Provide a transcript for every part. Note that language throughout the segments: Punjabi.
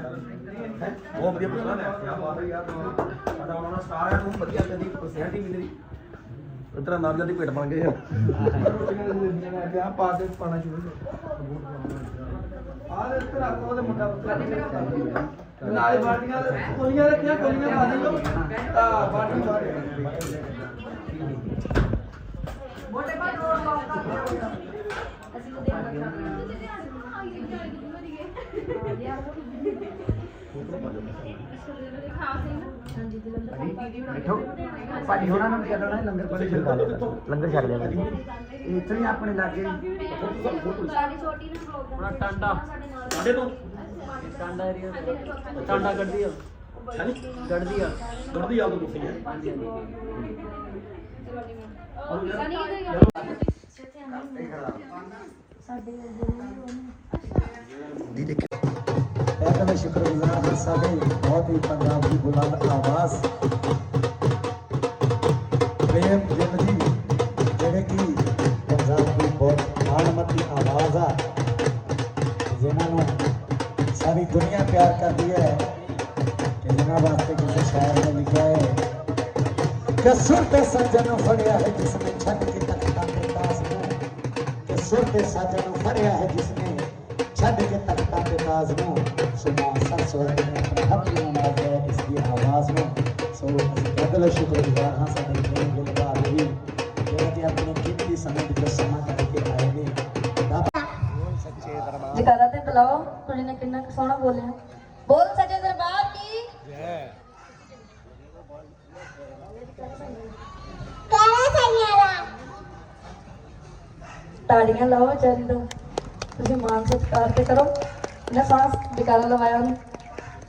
ਬਹੁਤ ਵਧੀਆ ਪ੍ਰੋਗਰਾਮ ਹੈ। ਕੀ ਬਾਤ ਹੈ ਯਾਰ। ਸਾਡਾ ਉਹਨਾਂ ਦਾ ਸਟਾਰ ਹੈ ਤੂੰ ਵਧੀਆ ਤੇਰੀ ਪਰਸਨੈਲਿਟੀ ਵੀ ਤੇਰੀ ਇਤਰਾ ਨਾਮ ਦੀ ਪੇਟ ਬਣ ਗਏ। ਆ ਵਿਆਹ ਪਾ ਕੇ ਪਾਣਾ ਸ਼ੁਰੂ ਆ ਦੇ ਇੱਥੇ ਰੱਖ ਉਹਦੇ ਮੁੰਡਾ ਨਾਲੇ ਬਾਟੀਆਂ ਕੋਲੀਆਂ ਰੱਖੀਆਂ ਕੋਲੀਆਂ ਪਾ ਦਿਓ ਆ। ਬਾਟੀ ਬਾਟੀ ਬੈਠੋ ਭਾਜੀ ਹੋਣਾ ਨੂੰ ਚੱਲਣਾ ਲੰਗਰ ਪਾਣੀ ਛਕਾ ਲਿਆ ਲੰਗਰ ਛਕ ਲਿਆ ਭਾਜੀ ਇੱਥੇ ਹੀ ਆਪਣੇ ਲਾਗੇ ਬੜਾ ਟਾਂਡਾ ਸਾਡੇ ਤੋਂ ਟਾਂਡਾ ਏਰੀਆ ਟਾਂਡਾ ਕੱਢਦੀ ਆ ਕੱਢਦੀ ਆ ਗੜਦੀ ਆ ਤੂੰ ਤੁਸੀਂ ਹੈ ਦੀ ਦੇਖਿਓ ਇਹ ਤਾਂ ਮੈਂ ਸ਼ੁਕਰਗੁਜ਼ਾਰ ਹਾਂ ਸਾਡੇ ਬਹੁਤ ਹੀ ਪੰਜਾਬ ਦੀ ਬੁਲੰਦ ਆਵਾਜ਼ ਪ੍ਰੇਮ ਜਿੰਦ ਜੀ ਜਿਹੜੇ ਕਿ ਪੰਜਾਬ ਦੀ ਬਹੁਤ ਮਾਣਮੱਤੀ ਆਵਾਜ਼ ਆ ਜਿਨ੍ਹਾਂ ਨੂੰ ਸਾਰੀ ਦੁਨੀਆ ਪਿਆਰ ਕਰਦੀ ਹੈ ਕਿ ਜਿਨ੍ਹਾਂ ਵਾਸਤੇ ਕਿਸੇ ਸ਼ਾਇਰ ਨੇ ਲਿਖਿਆ ਹੈ ਕਿ ਸੁਰ ਤੇ ਸੱਜਣ ਨੂੰ ਫੜਿਆ ਹੈ ਜਿਸ ਨੇ ਛੱਡ ਕੇ ਤਖਤਾਂ ਤੇ ਤਾਸ ਨੂੰ ਕਿ ਸੁਰ ਤੇ ਸੱਜਣ ਨੂੰ ਫੜਿਆ ਹੈ ਜਿਸ ਨੇ ਛੱਡ ਕੇ ਤਖਤਾਂ ਤੇ ਤਾਜ ਨੂੰ ਸੁਨਾ ਸਰਸਵਤੀ ਨੇ ਆਪਣੇ ਹੱਥ ਨਾਲ ਨਵਾਜ਼ਿਆ ਹੈ ਇਸ ਦੀ ਆਵਾਜ਼ ਨੂੰ। ਸੋ ਅਸੀਂ ਬਦਲ ਸ਼ੁਕਰਗੁਜ਼ਾਰ ਹਾਂ ਸਾਡੇ ਪ੍ਰੇਮ ਦੇ ਲਗਾ ਵੀ ਜਿਹੜੇ ਕਿ ਆਪਣੇ ਕੀਮਤੀ ਸਮੇਂ ਵਿੱਚ ਸਮਾਂ ਕੱਢ ਕੇ ਆਏ ਨੇ। ਬਾਬਾ ਸੱਚੇ ਦਰਬਾਰ। ਜਕਾਰਾ ਤੇ ਬੁਲਾਓ ਕੁੜੀ ਨੇ ਕਿੰਨਾ ਕੁ ਸੋਹਣਾ ਬੋਲਿਆ। ਬੋਲ ਸੱਚੇ ਦਰਬਾਰ ਕੀ ਤਾੜੀਆਂ ਲਾਓ ਵਿਚਾਰੀ ਦਾ ਤੁਸੀਂ ਮਾਨ ਸਤਿਕਾਰ ਤੇ ਕਰੋ। ਨਾ ਸਾਸ ਜਕਾਰਾ ਲਵਾਇਆ ਉਹਨੇ।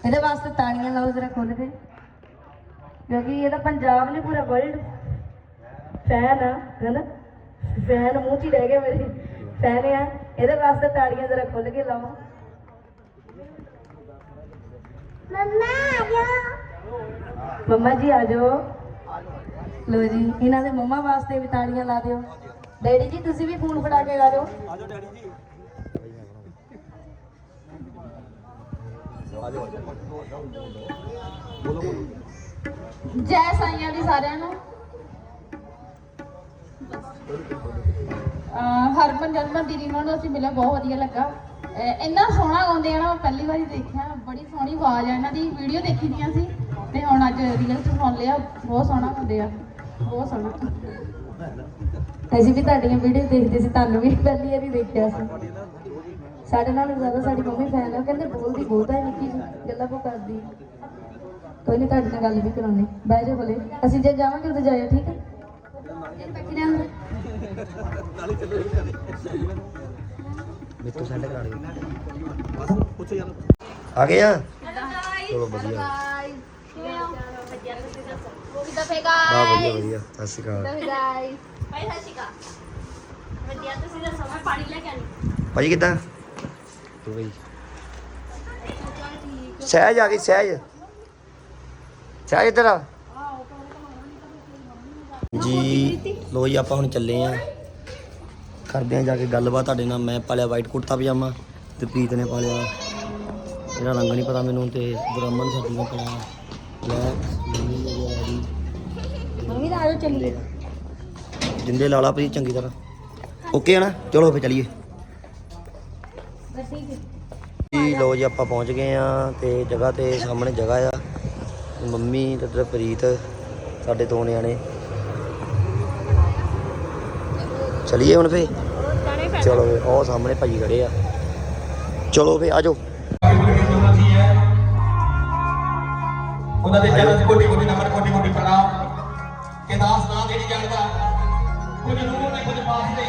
ਇਹਦੇ ਵਾਸਤੇ ਤਾੜੀਆਂ ਲਾਓ ਜਰਾ ਖੁੱਲ ਕੇ। ਕਿਉਂਕਿ ਇਹਦਾ ਪੰਜਾਬ ਨਹੀਂ ਪੂਰਾ ਵਰਲਡ ਫੈਨ ਆ ਹੈਨਾ? ਫੈਨ ਮੂੰਹ 'ਚ ਹੀ ਰਹਿ ਗਿਆ ਮੇਰੇ। ਫੈਨ ਆ। ਇਹਦੇ ਵਾਸਤੇ ਤਾੜੀਆਂ ਜਰਾ ਖੁੱਲ ਕੇ ਲਾਓ। ਮੰਮਾ ਜੀ ਆ ਜਾਓ। ਲੋ ਜੀ ਇਹਨਾਂ ਦੇ ਮੰਮਾ ਵਾਸਤੇ ਵੀ ਤਾੜੀਆਂ ਲਾ ਦਿਓ। ਡੈਡੀ ਜੀ ਤੁਸੀਂ ਵੀ ਫੋਨ ਫੜਾ ਕੇ ਲਾ ਦਿਓ ਜੈ ਸਾਈਆਂ ਦੀ ਸਾਰਿਆਂ ਨੂੰ। ਹਰਮਨ ਜਨਮਨ ਦੀਦੀ ਨੂੰ ਅਸੀਂ ਮਿਲਿਆ, ਬਹੁਤ ਵਧੀਆ ਲੱਗਾ। ਇੰਨਾ ਸੋਹਣਾ ਗਾਉਂਦੇ ਆ ਨਾ ਪਹਿਲੀ ਵਾਰੀ ਦੇਖਿਆ, ਬੜੀ ਸੋਹਣੀ ਆਵਾਜ਼ ਆ। ਇਹਨਾਂ ਦੀ ਵੀਡੀਓ ਦੇਖੀ ਦੀਆਂ ਸੀ, ਤੇ ਹੁਣ ਅੱਜ ਰੀਅਲ ਚ ਸੁਣ ਲਿਆ ਬਹੁਤ ਸੋਹਣਾ ਹੁੰਦੇ ਆ, ਬਹੁਤ ਸੋਹਣਾ। ਅਸੀਂ ਵੀ ਤੁਹਾਡੀਆਂ ਵੀਡੀਓ ਦੇਖਦੇ ਸੀ, ਤੁਹਾਨੂੰ ਵੀ ਪਹਿਲੀ ਵਾਰੀ ਦੇਖਿਆ ਸੀ। ਸਾਡੇ ਨਾਲੋਂ ਜ਼ਿਆਦਾ ਸਾਡੀ ਮੰਮੀ ਫੈਨ ਆ ਕਹਿੰਦੇ ਬੋਲਦੀ ਬਹੁਤ ਹੈ ਨਿੱਕੀ ਜਿਹੀ, ਗੱਲਾਂ ਕੋ ਕਰਦੀ। ਕੋਈ ਨਹੀਂ ਤੁਹਾਡੇ ਨਾਲ ਗੱਲ ਵੀ ਕਰਾਉਣੀ। ਬਹਿ ਜਾਓ ਭਲੇ। ਅਸੀਂ ਜੇ ਜਾਵਾਂਗੇ ਉਦੋਂ ਜਾਇਓ ਠੀਕ ਹੈ। ਮੇਤੋਂ ਸੈਂਡ ਕਰਾ ਲਿਓ। ਆ ਗਏ ਆ? ਚਲੋ ਵਧੀਆ। ਕਿਦਾਂ ਫੇ ਵਾਹ ਵਧੀਆ ਵਧੀਆ। ਸਤਿ ਸ਼੍ਰੀ ਅਕਾਲ। ਗਾਇਸ ਭਾਈ ਸਤਿ ਸ਼੍ਰੀ ਅਕਾਲ। ਵਧੀਆ ਤੁਸੀਂ ਦੱਸੋ? ਮੈਂ ਪਾਣੀ ਲੈ ਕੇ ਆਣੀ ਭਾਜੀ ਕਿੱਦਾਂ? ਬਈ ਸਹਿਜ ਆ ਗਈ ਸਹਿਜ। ਸਹਿਜ ਇੱਧਰ ਆ ਜੀ ਲੋ ਜੀ ਆਪਾਂ ਹੁਣ ਚੱਲੇ ਆ। ਕਰਦੇ ਆ ਜਾ ਕੇ ਗੱਲਬਾਤ ਤੁਹਾਡੇ ਨਾਲ। ਮੈਂ ਪਾਲਿਆ ਵਾਈਟ ਕੁੜਤਾ ਪਜਾਮਾ ਤੇ ਪ੍ਰੀਤ ਨੇ ਪਾਲਿਆ ਇਹਦਾ ਰੰਗ ਨਹੀਂ ਪਤਾ ਮੈਨੂੰ ਤੇ ਬ੍ਰਹਮਣ ਸਾਡੀ ਨੇ ਪਾਇਆ। ਬਲੈਕ ਮੰਮੀ ਨੇ ਆ ਜੀ। ਮੰਮੀ ਦਾ ਆਜੋ ਚੱਲੀਏ। ਜਿੰਦੇ ਲਾਲਾ ਪ੍ਰੀਤ ਚੰਗੀ ਤਰ੍ਹਾਂ। ਓਕੇ ਆ ਨਾ? ਚਲੋ ਫੇ ਚਲੀਏ। ਜੀ ਲੋ ਜੀ ਆਪਾਂ ਪਹੁੰਚ ਗਏ ਆ ਤੇ ਜਗ੍ਹਾ ਤੇ ਸਾਹਮਣੇ ਜਗ੍ਹਾ ਆ। ਮੰਮੀ ਤੇ ਪ੍ਰੀਤ ਸਾਡੇ ਦੋ ਨਿਆਣੇ। ਚਲੀਏ ਹੁਣ ਫੇ ਚਲੋ ਫੇ ਉਹ ਸਾਹਮਣੇ ਭਾਜੀ ਖੜੇ ਆ। ਚਲੋ ਫੇ ਆਜੋ। ਉਹਨਾਂ ਦੇ ਚਰਨ 'ਚ ਕੋਟੀ ਕੋਟੀ ਨਮਨ ਕੋਟੀ ਕੋਟੀ ਪ੍ਰਣਾਮ। ਕਿ ਦਾਸ ਨਾ ਦੇਣੀ ਜਾਣਦਾ ਕੁਝ ਨੂਰ ਨੇ ਕੁਝ ਪਾਸ ਦੇ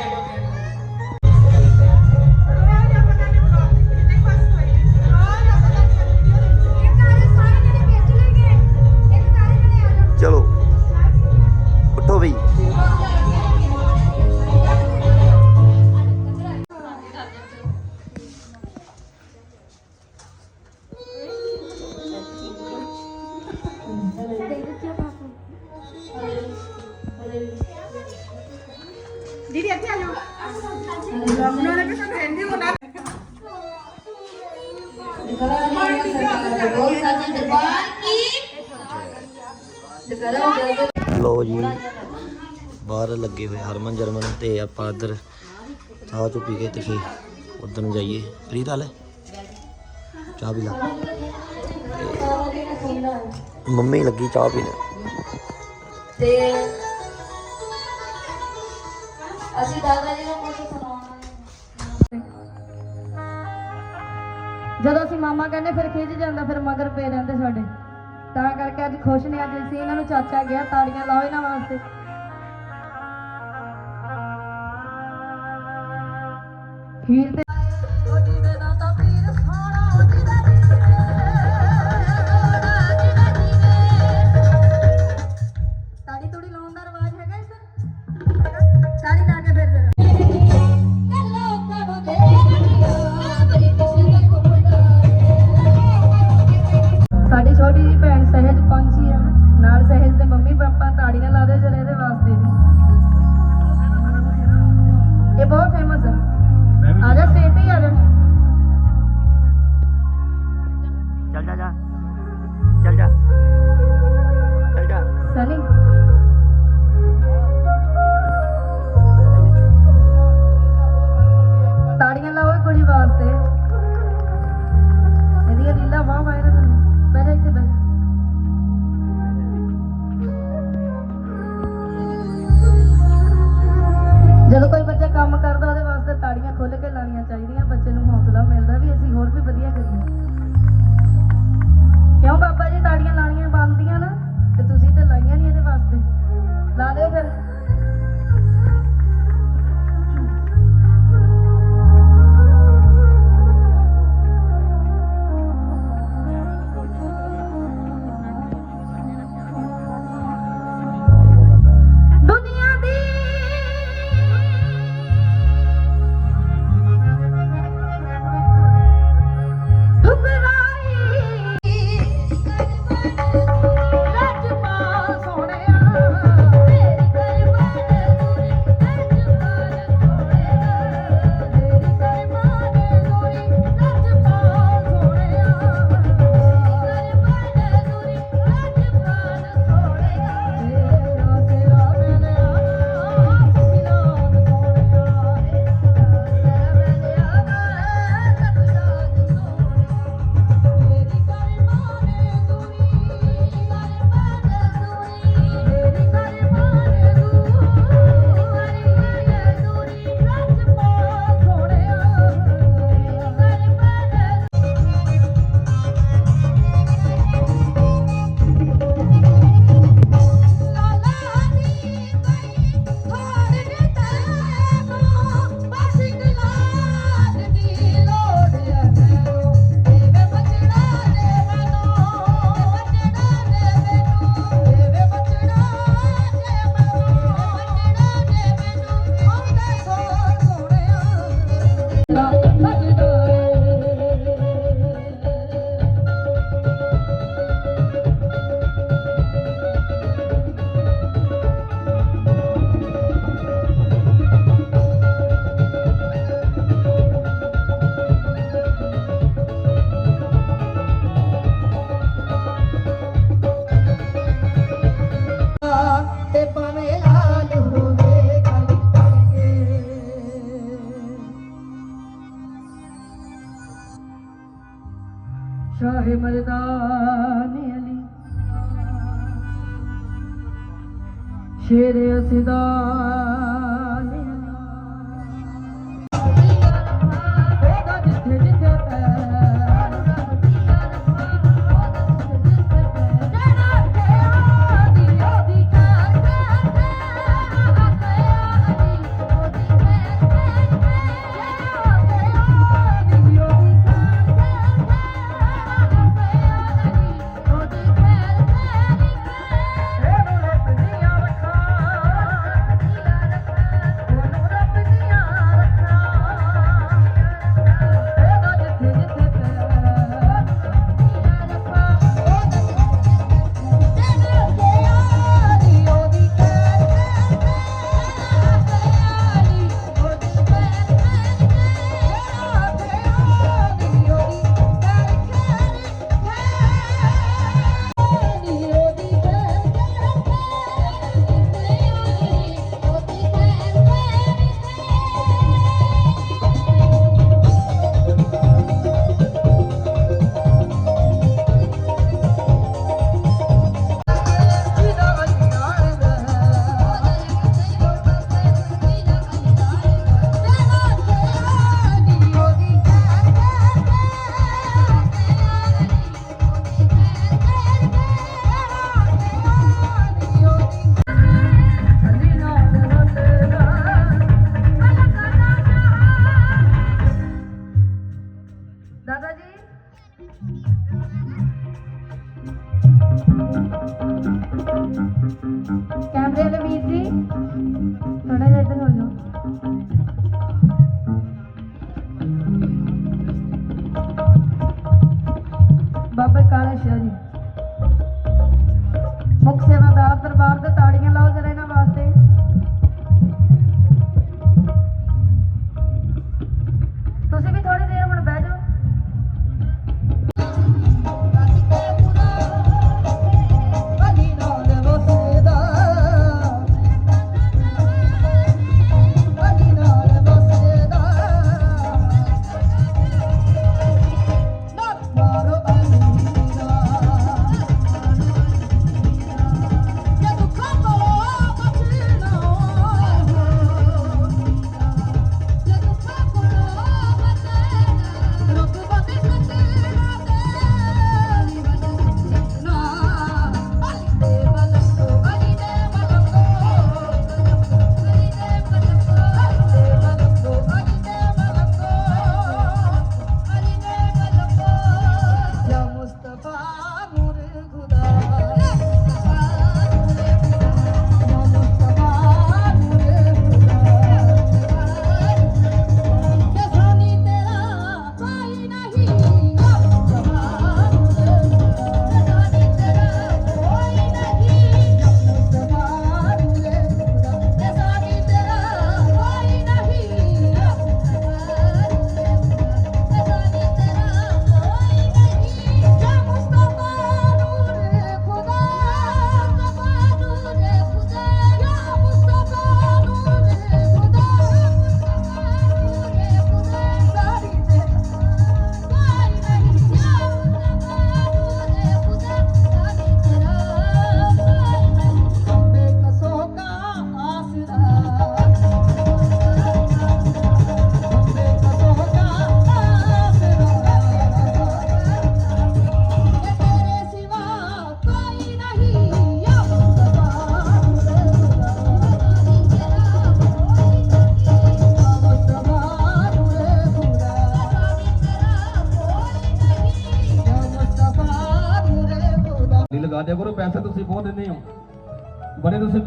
लो जी बहर लगे हुए हरमन जरमन तो आप इधर चाह चु पी गए तो उधर जाइए प्रीत वाले चाह पी मम्मी लगी चाह पी ਮੰਮਾ ਕਹਿੰਦੇ ਫਿਰ ਖਿੱਚ ਜਾਂਦਾ, ਫਿਰ ਮਗਰ ਪੇ ਰਹਿੰਦੇ ਸਾਡੇ। ਤਾਂ ਕਰਕੇ ਅੱਜ ਖੁਸ਼ ਨੇ, ਅੱਜ ਅਸੀਂ ਇਹਨਾਂ ਨੂੰ ਚਾਚਾ ਗਿਆ, ਤਾੜੀਆਂ ਲਾਓ ਇਹਨਾਂ ਵਾਸਤੇ। ਖੀਰ ਤੇ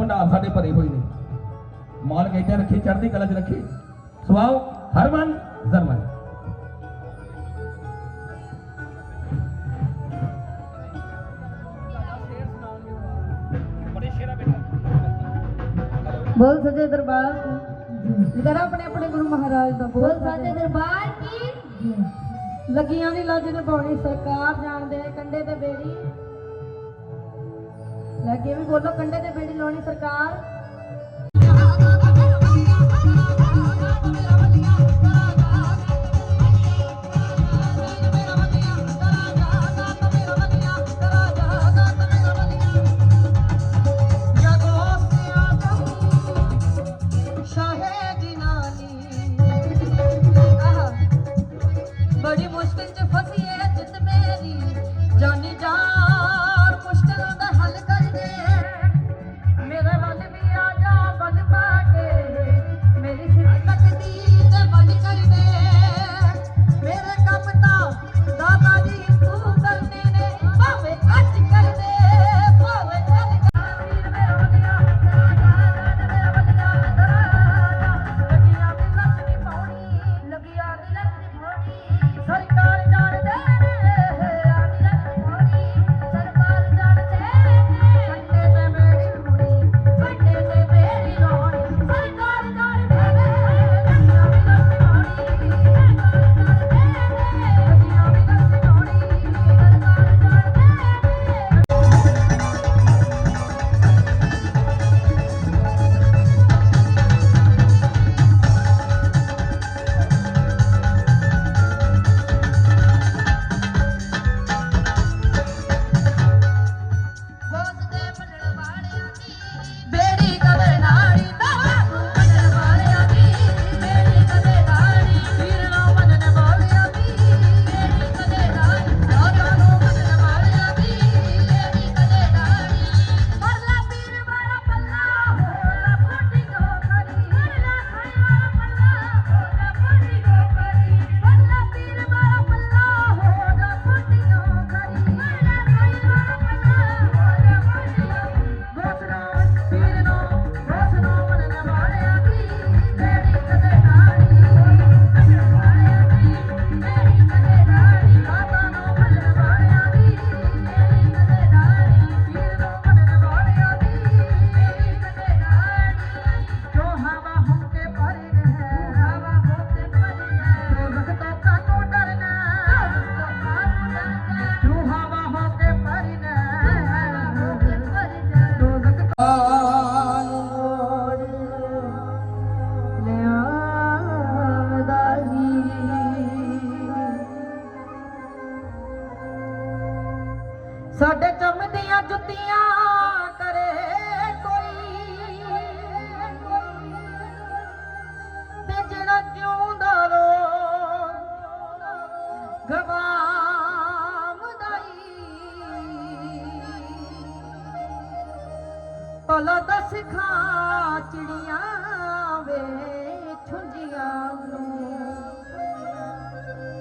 ਭੰਡਾਰ ਸਾਡੇ ਭਰੇ ਹੋਏ ਨੇ। ਮਾਲਕ ਇੱਥੇ ਰੱਖੀ ਚੜ੍ਹਦੀ ਕਲਾ 'ਚ ਰੱਖੀ। ਸੁਆਓ ਹਰਮਨ ਜ਼ਰਮਨ। ਬੋਲ ਸੱਚੇ ਦਰਬਾਰ ਜਰਾ ਆਪਣੇ ਆਪਣੇ ਗੁਰੂ ਮਹਾਰਾਜ ਦਾ ਬੋਲ ਸਾਜੇ ਦਰਬਾਰ ਕੀ? ਲੱਗੀਆਂ ਦੀ ਲੱਜ ਨਿਭਾਉਣੀ ਸਰਕਾਰ ਜਾਣਦੇ ਕੰਡੇ ਤੇ ਬੇੜੀ। ਲੈ ਕੇ ਵੀ ਬੋਲੋ ਕੰਡੇ ਤੇ ਬੇੜੀ ਲਾਉਣੀ ਸਰਕਾਰ।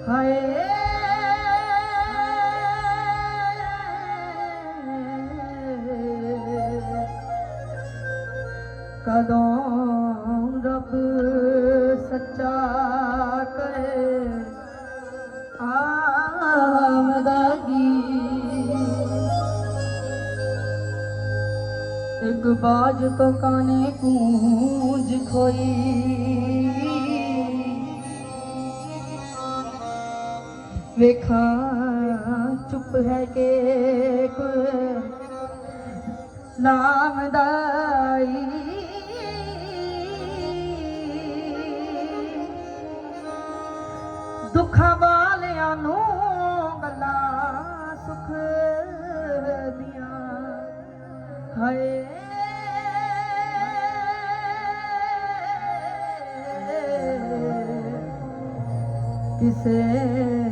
ਹਾਏ। ਕਦੋਂ ਰੱਬ ਸੱਚਾ ਕਰੇ ਆਮਦਾਗੀ ਇੱਕ ਬਾਜ ਤੋਂ ਕਾਨੇ ਗੂੰਜ ਖੋਈ। ਵੇਖਾਂ ਚੁੱਪ ਹੈ ਕਿ ਨਾਮ ਨਾਮਦਾਈ ਦੁੱਖਾਂ ਵਾਲਿਆਂ ਨੂੰ ਗੱਲਾਂ ਸੁਖ ਦੀਆਂ। ਹਾਏ। ਕਿਸੇ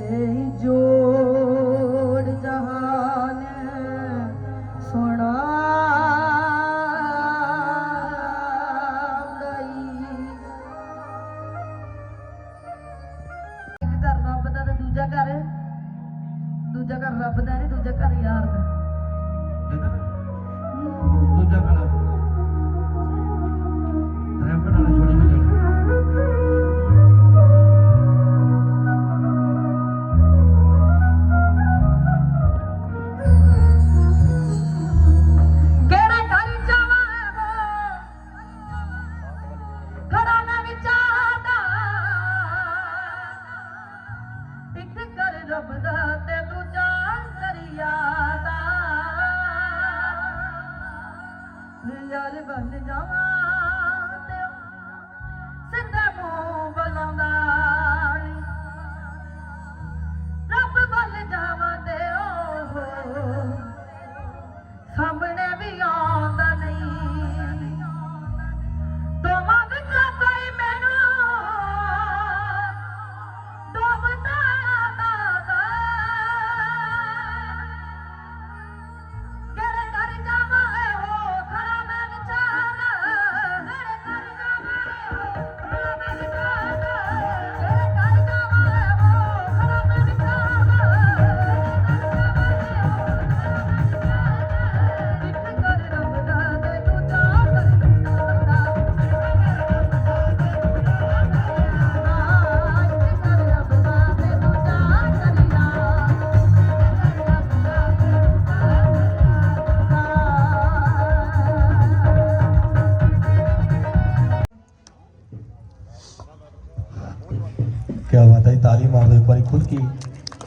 ਖੁੱਲ ਕੇ?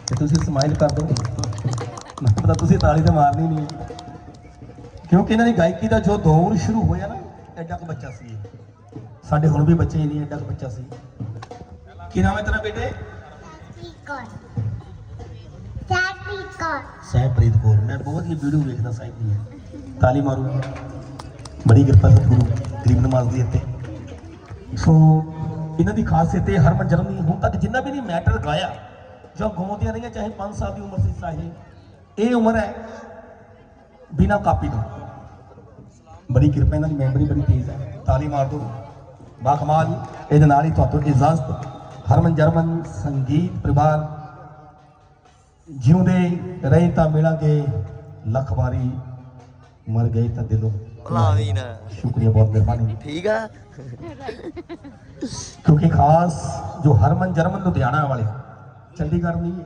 ਤੇ ਤੁਸੀਂ ਸਮਾਈਲ ਕਰ ਦਿਓ ਮੈਨੂੰ ਪਤਾ ਤੁਸੀਂ ਤਾਲੀ ਤਾਂ ਮਾਰਨੀ ਨਹੀਂ। ਕਿਉਂਕਿ ਇਹਨਾਂ ਦੀ ਗਾਇਕੀ ਦਾ ਜੋ ਦੌਰ ਸ਼ੁਰੂ ਹੋਇਆ ਨਾ ਐਡਾ ਕੁ ਬੱਚਾ ਸੀ ਸਾਡੇ ਹੁਣ ਵੀ ਬੱਚੇ ਨਹੀਂ ਐਡਾ ਕੁ ਬੱਚਾ ਸੀ। ਕੀ ਨਾਮ ਹੈ ਤੇਰਾ ਬੇਟੇ? ਸਹਿਬਪ੍ਰੀਤ ਕੌਰ। ਮੈਂ ਬਹੁਤ ਹੀ ਵੀਡੀਓ ਵੇਖਦਾ ਸਾਹਿਬ ਦੀ ਤਾਲੀ ਮਾਰੂ। ਬੜੀ ਕਿਰਪਾ ਸਤਿਗੁਰੂ ਗਰੀਬ ਨਵਾਜ਼ ਦੀ ਇੱਥੇ। ਸੋ ਇਹਨਾਂ ਦੀ ਖਾਸੀਅਤ ਇਹ ਹਰਮਨ ਜਨਮ ਦੀ ਹੁਣ ਤੱਕ ਜਿੰਨਾ ਵੀ ਨਹੀਂ ਮੈਟਰ ਗਾਇਆ ਜੋ ਗਾਉਂਦੀਆਂ ਰਹੀਆਂ ਚਾਹੇ 5 ਸਾਲ ਦੀ ਉਮਰ ਸੀ ਚਾਹੇ ਇਹ ਉਮਰ ਹੈ ਬਿਨਾ ਕਾਪੀ ਤੋਂ ਬੜੀ ਕਿਰਪਾ ਇਹਨਾਂ ਦੀ ਮੈਮਰੀ ਬੜੀ ਤੇਜ਼ ਹੈ ਤਾਲੀ ਮਾਰ ਦੋ ਬਾ ਕਮਾਲ ਇਹਦੇ ਨਾਲ ਹੀ ਤੁਹਾਨੂੰ ਇਜਾਜ਼ਤ ਹਰਮਨ ਜਰਮਨ ਸੰਗੀਤ ਪਰਿਵਾਰ ਜਿਉਂਦੇ ਰਹੇ ਤਾਂ ਮਿਲਾਂਗੇ ਲੱਖ ਵਾਰੀ ਮਰ ਗਏ ਤਾਂ ਦਿਲੋਂ ਆਮੀਨ ਸ਼ੁਕਰੀਆ ਬਹੁਤ ਮਿਹਰਬਾਨੀ ਠੀਕ ਆ ਕਿਉਂਕਿ ਖਾਸ ਜੋ ਹਰਮਨ ਜਰਮਨ ਲੁਧਿਆਣਾ ਵਾਲੇ ਚੰਡੀਗੜ੍ਹ ਨਹੀਂ ਹੈ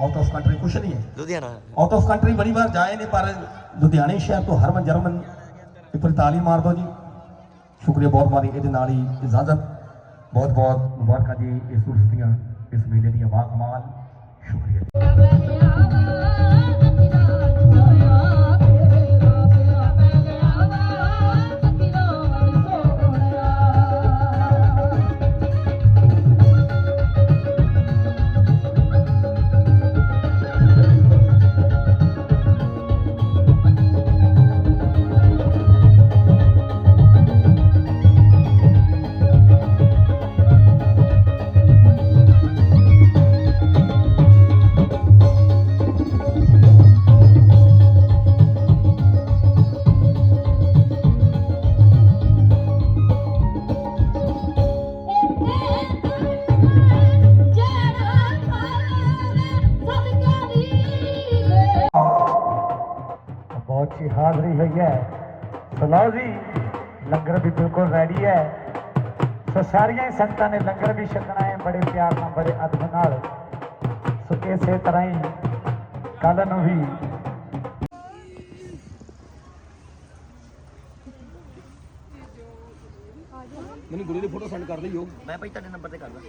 ਆਊਟ ਆਫ ਕੰਟਰੀ ਕੁਛ ਨਹੀਂ ਹੈ ਲੁਧਿਆਣਾ ਆਊਟ ਆਫ ਕੰਟਰੀ ਬੜੀ ਵਾਰ ਜਾਏ ਨੇ ਪਰ ਲੁਧਿਆਣੇ ਸ਼ਹਿਰ ਤੋਂ ਹਰਮਨ ਜਰਮਨ ਵਾਰੀ ਤਾਲੀ ਮਾਰ ਦਿਓ ਜੀ ਸ਼ੁਕਰੀਆ ਬਹੁਤ ਮਾਰੀ ਇਹਦੇ ਨਾਲ ਹੀ ਇਜਾਜ਼ਤ ਬਹੁਤ ਬਹੁਤ ਮੁਬਾਰਕਾਂ ਜੀ ਇਸ ਉਰਸ ਦੀਆਂ ਇਸ ਮੇਲੇ ਦੀਆਂ ਵਾਹ ਕਮਾਲ ਸ਼ੁਕਰੀਆ ਹਾਜ਼ਰੀ ਹੋਈ ਹੈ। ਸੋ ਲਓ ਜੀ ਲੰਗਰ ਵੀ ਬਿਲਕੁਲ ਰੈਡੀ ਹੈ। ਸੋ ਸਾਰੀਆਂ ਹੀ ਸੰਗਤਾਂ ਨੇ ਲੰਗਰ ਵੀ ਛਕਣਾ ਹੈ ਬੜੇ ਪਿਆਰ ਨਾਲ ਬੜੇ ਅਦਬ ਨਾਲ। ਸੋ ਇਸੇ ਤਰ੍ਹਾਂ ਹੀ ਕੱਲ ਨੂੰ ਵੀ ਮੈਨੂੰ ਗੁਰੂ ਦੀ ਫੋਟੋ ਸੈਂਡ ਕਰ ਦਿਓ ਮੈਂ ਭਾਈ ਤੁਹਾਡੇ ਨੰਬਰ ਤੇ ਕਰਦਾ।